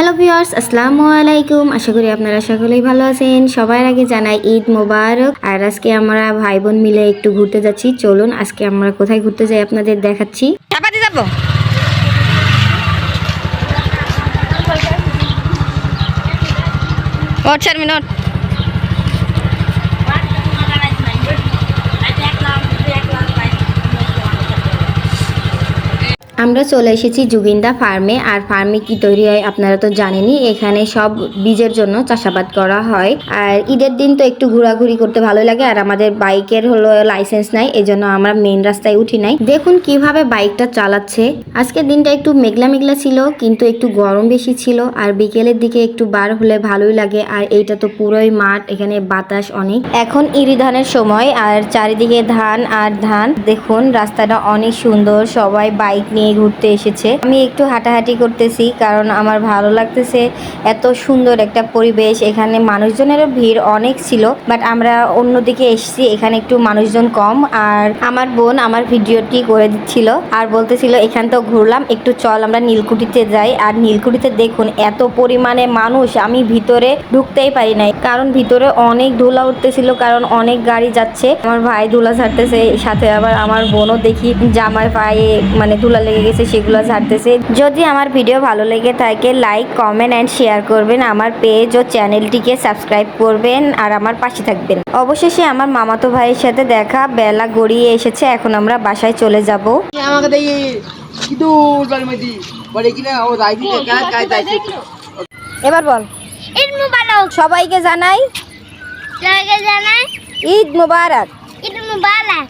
Hello viewers, আসসালামু আলাইকুম। আশা করি আপনারা সকলেই ভালো আছেন। সবার আগে জানাই ঈদ মোবারক। আর আজকে আমরা ভাই বোন মিলে একটু ঘুরতে যাচ্ছি। চলুন, আজকে আমরা কোথায় ঘুরতে যাই আপনাদের দেখাচ্ছি। যাব। চার মিনিট আমরা চলে এসেছি জুগিন্দা ফার্মে। আর ফার্মে কি তৈরি হয় আপনারা তো জানেনই, এখানে সব বীজের জন্য চাষাবাদ করা হয়। আর ঈদের দিন তো একটু ঘোরাঘুরি করতে ভালো লাগে, আর আমাদের বাইকের হলো লাইসেন্স নাই, এজন্য আমরা মেন রাস্তায় উঠি নাই। দেখুন কীভাবে বাইকটা চালাচ্ছে। আজকের দিনটা একটু মেঘলা মেঘলা ছিল, কিন্তু একটু গরম বেশি ছিল, আর বিকেলের দিকে একটু বার হলে ভালোই লাগে, আর এইটা তো পুরোই মাঠ, এখানে বাতাস অনেক। এখন ইরি ধানের সময়, আর চারিদিকে ধান আর ধান। দেখুন রাস্তাটা অনেক সুন্দর, সবাই বাইক নিয়ে ঘুরতে এসেছে। আমি একটু হাঁটাহাঁটি করতেছি কারণ আমার ভালো লাগতেছে এত সুন্দর একটা পরিবেশ। এখানে মানুষজনেরও ভিড় অনেক ছিল বাট আমরা অন্যদিকে এসেছি, এখানে একটু মানুষজন কম। আর আমার বোন আমার ভিডিওটি করে দিচ্ছিল আর বলতেছিল, এখান তো ঘুরলাম, একটু চল, আমরা নীলকুঠিতে যাই। আর নীলকুঠিতে দেখুন, এত পরিমাণে মানুষ, আমি ভিতরে ঢুকতেই পারি নাই। কারণ ভিতরে অনেক ধুলা উঠতেছিল, কারণ অনেক গাড়ি যাচ্ছে। আমার ভাই ধুলা ছাড়তেছে, সাথে আবার আমার বোনও দেখি, জামার পায়ে মানে ধুলা লেগে গেছে সেগুলো ঝাড়তেছে যদি আমার ভিডিও ভালো লেগে থাকে লাইক কমেন্ট অ্যান্ড শেয়ার করবেন। আমার পেজ ও চ্যানেলটিকে সাবস্ক্রাইব করবেন আর আমার পাশে থাকবেন। অবশেষে আমার মামাতো ভাইয়ের সাথে দেখা বেলা গড়িয়ে এসেছে এখন আমরা বাসায় চলে যাব। আমাকে এবার বল। ঈদ মুবারক। সবাইকে জানাই। সবাইকে জানাই। ঈদ মুবারক। ঈদ মুবারক।